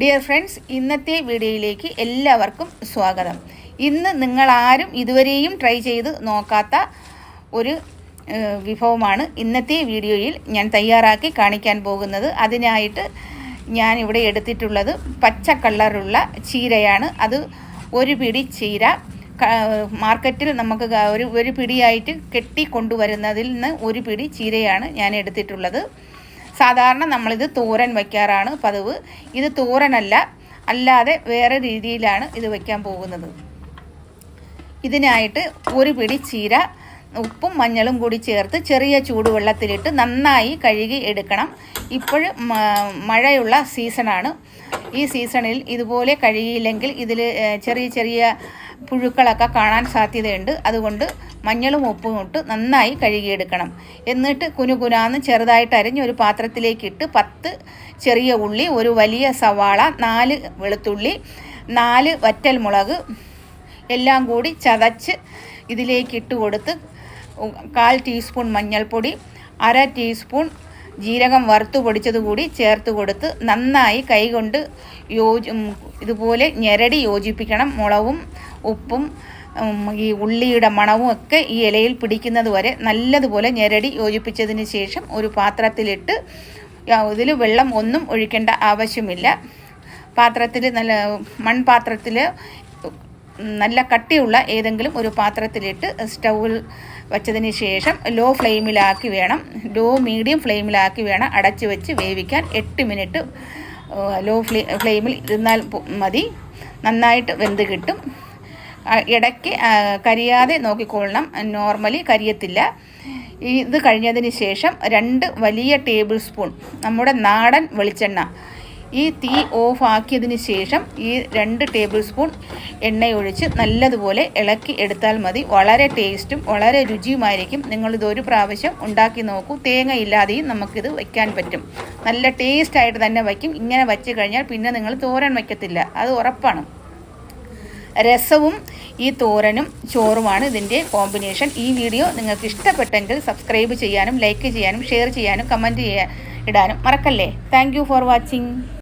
Dear friends ഇന്നത്തെ വീഡിയോയിലേക്ക് എല്ലാവർക്കും സ്വാഗതം. ഇന്ന് നിങ്ങളാരും ഇതുവരെയും ട്രൈ ചെയ്ത് നോക്കാത്ത ഒരു വിഭവമാണ് ഇന്നത്തെ വീഡിയോയിൽ ഞാൻ തയ്യാറാക്കി കാണിക്കാൻ പോകുന്നത്. അതിനായിട്ട് ഞാൻ ഇവിടെ എടുത്തിട്ടുള്ളത് പച്ച കളറുള്ള ചീരയാണ്. അത് ഒരു പിടി ചീര മാർക്കറ്റിൽ നമുക്ക് ഒരു ഒരു പിടിയായിട്ട് കെട്ടി കൊണ്ടുവരുന്നതിൽ നിന്ന് ഒരു പിടി ചീരയാണ് ഞാൻ എടുത്തിട്ടുള്ളത്. സാധാരണ നമ്മളിത് തോരൻ വയ്ക്കാറാണ് പതിവ്. ഇത് തോരനല്ല അല്ലാതെ വേറെ രീതിയിലാണ് ഇത് വയ്ക്കാൻ പോകുന്നത്. ഇതിനായിട്ട് ഒരു പിടി ചീര ഉപ്പും മഞ്ഞളും കൂടി ചേർത്ത് ചെറിയ ചൂടുവെള്ളത്തിലിട്ട് നന്നായി കഴുകി എടുക്കണം. ഇപ്പോൾ മഴയുള്ള സീസണാണ്. ഈ സീസണിൽ ഇതുപോലെ കഴുകിയില്ലെങ്കിൽ ഇതിൽ ചെറിയ ചെറിയ പുഴുക്കളൊക്കെ കാണാൻ സാധ്യതയുണ്ട്. അതുകൊണ്ട് മഞ്ഞളും ഉപ്പും ഇട്ട് നന്നായി കഴുകിയെടുക്കണം. എന്നിട്ട് കുനുകുനാന്ന് ചെറുതായിട്ട് അരിഞ്ഞ് ഒരു പാത്രത്തിലേക്കിട്ട് പത്ത് ചെറിയ ഉള്ളി ഒരു വലിയ സവാള നാല് വെളുത്തുള്ളി നാല് വറ്റൽ മുളക് എല്ലാം കൂടി ചതച്ച് ഇതിലേക്ക് ഇട്ട് കൊടുത്ത് കാൽ ടീസ്പൂൺ മഞ്ഞൾപ്പൊടി അര ടീസ്പൂൺ ജീരകം വറുത്ത് പൊടിച്ചത് കൂടി ചേർത്ത് കൊടുത്ത് നന്നായി കൈകൊണ്ട് യോജി ഇതുപോലെ ഞെരടി യോജിപ്പിക്കണം. മുളകും ഉപ്പും ഈ ഉള്ളിയുടെ മണവും ഒക്കെ ഈ ഇലയിൽ പിടിക്കുന്നത് വരെ നല്ലതുപോലെ ഞെരടി യോജിപ്പിച്ചതിന് ശേഷം ഒരു പാത്രത്തിലിട്ട് ഇതിൽ വെള്ളം ഒന്നും ഒഴിക്കേണ്ട ആവശ്യമില്ല. പാത്രത്തിൽ നല്ല മൺപാത്രത്തിൽ നല്ല കട്ടിയുള്ള ഏതെങ്കിലും ഒരു പാത്രത്തിലിട്ട് സ്റ്റൗവിൽ വച്ചതിന് ശേഷം ലോ ഫ്ലെയിമിലാക്കി വേണം. ലോ മീഡിയം ഫ്ലെയിമിലാക്കി വേണം അടച്ചു വെച്ച് വേവിക്കാൻ. എട്ട് മിനിറ്റ് ലോ ഫ്ലേ ഫ്ലെയിമിൽ ഇരുന്നാൽ മതി. നന്നായിട്ട് വെന്ത് കിട്ടും. ഇടയ്ക്ക് കരിയാതെ നോക്കിക്കൊള്ളണം. നോർമലി കരിയത്തില്ല. ഇത് കഴിഞ്ഞതിന് ശേഷം രണ്ട് വലിയ ടേബിൾ സ്പൂൺ നമ്മുടെ നാടൻ വെളിച്ചെണ്ണ ഈ തീ ഓഫ് ആക്കിയതിന് ശേഷം ഈ രണ്ട് ടേബിൾ സ്പൂൺ എണ്ണയൊഴിച്ച് നല്ലതുപോലെ ഇളക്കി എടുത്താൽ മതി. വളരെ ടേസ്റ്റും വളരെ രുചിയുമായിരിക്കും. നിങ്ങളിത് ഒരു പ്രാവശ്യം ഉണ്ടാക്കി നോക്കൂ. തേങ്ങ ഇല്ലാതെയും നമുക്കിത് വയ്ക്കാൻ പറ്റും. നല്ല ടേസ്റ്റായിട്ട് തന്നെ വയ്ക്കും. ഇങ്ങനെ വച്ച് കഴിഞ്ഞാൽ പിന്നെ നിങ്ങൾ തോരൻ വയ്ക്കത്തില്ല. അത് ഉറപ്പാണ്. രസവും ഈ തോരനും ചോറുമാണ് ഇതിന്റെ കോമ്പിനേഷൻ. ഈ വീഡിയോ നിങ്ങൾക്ക് ഇഷ്ടപ്പെട്ടെങ്കിൽ സബ്സ്ക്രൈബ് ചെയ്യാനും ലൈക്ക് ചെയ്യാനും ഷെയർ ചെയ്യാനും കമന്റ് ചെയ്യാൻ ഇടാനും മറക്കല്ലേ. Thank for watching.